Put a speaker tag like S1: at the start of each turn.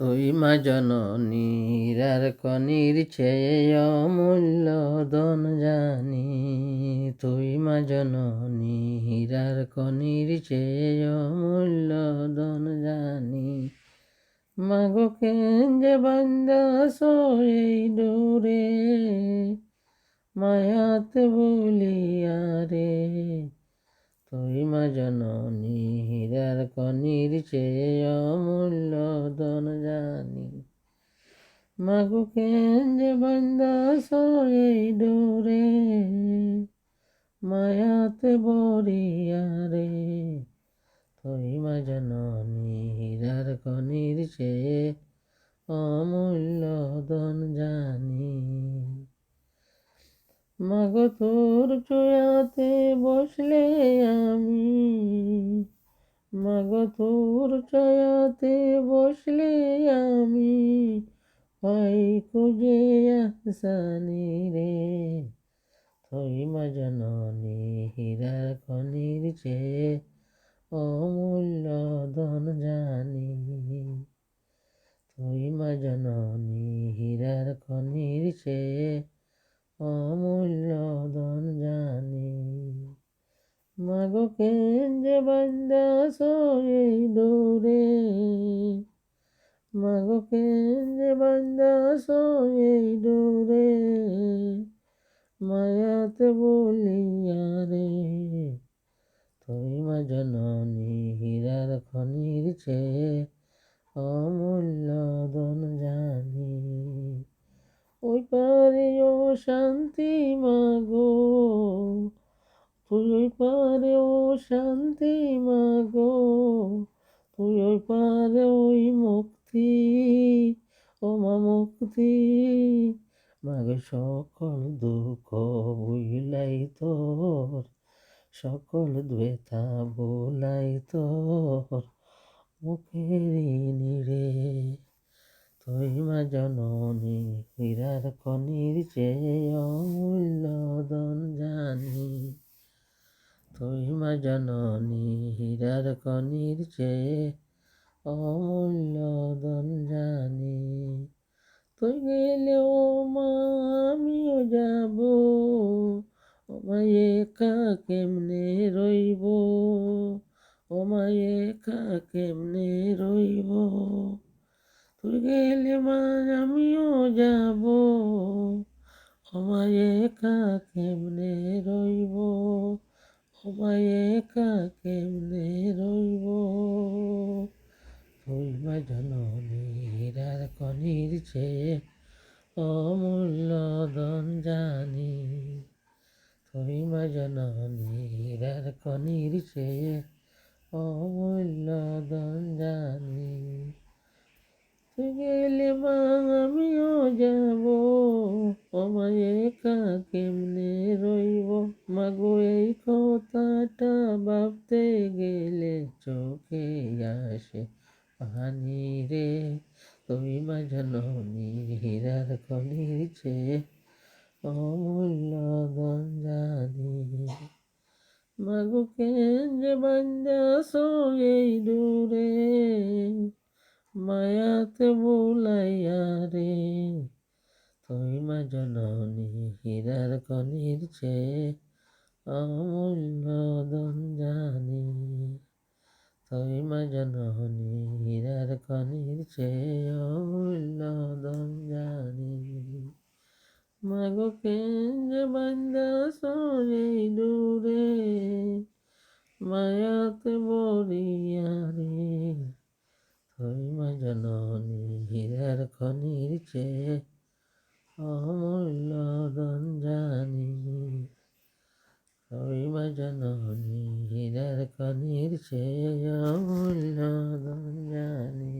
S1: তুই মা জননীর কনির চেয়ে অমূল্য দন জানি। তুই মা জননীর কনির চেয়ে অমূল্য দন জানি। মাগো কেঞ্জে বান্দা এই ডোরে মায়াতে বলিয়া রে তুই মা জননী হীরার কনির চেয়ে অমূল্য ধন জানি। মাগো কেঞ্জে বান্দা এই ডোরে মায়াতে বরিয়া রে। তুই মা জননী হীরার কনির চেয়ে অমূল্য মাগো তোর চয়াতে বসলে আমি মাগো তোর চয়াতে বসলে আমি পাই খুঁজে আসানি রে থই মা জননী হীরা খনির চেয়ে অমূল্য ধন জানি থই মা জননী হীরার খনির চেয়ে অমূল্য ধন জানি। মাগো কেঞ্জে বান্দা এই দৌড়ে মাগো কেঞ্জে বান্দা এই দৌড়ে মায়াতে বলিয়া রে, তুই মা জননী হীরার খনির চেয়ে অমূল্য পারে ও শান্তি মাগো। তুই ওই পারে ও শান্তি মাগো। তুই ওই পারে ওই মুক্তি, ও মা মুক্তি। মাগে, সকল দুঃখ বুইলাই তোর, সকল দ্বেতা বোলাই তোর, মুখের নিরে মা জননী হীরার কনির চেয়ে জানি। মা জননী হীরার কনির চেয়ে অমূল্য জানি। তুই গেলে ও মা, আমিও যাব। ও মা, একা কেমনে রইব? ও মা, একা কেমনে রইব? তুই গেলে মা আমিও যাব আমায় একা কেমনে রইব? আমায় একা কেমনে রইব? তুই মা জননীর কনির চেয়ে অমূল্য দন জানি। তুই মা জননীর কনির চেয়ে অমূল্য দন জানি। গেলে মা আমিও যাব আমায় একা কেমনে রইব? মাগো, এই কথাটা ভাবতে গেলে চোখে আসে পানি রে। তুমি মা জননী হীরার কলির চেয়ে অমূল্য গঞ্জানি মাগো কেঞ্জে বান্দা এই দূরে? মায়াতে বোলাইয়া রে, তুই মা জননী হীরার কনির চেয়ে অমূল্য দন জানি। তুই মা জননী হীরার কনির চেয়ে অমূল্য দন জানি। মাগো কেঞ্জ বান্দা সই দূরে, মায়াতে বরিয়া রে তুই মা জননী হীরার খনির চেয়ে অমূল্য দন জানি তুই মা জননী হীরার খনির চেয়ে অমূল্য দন জানি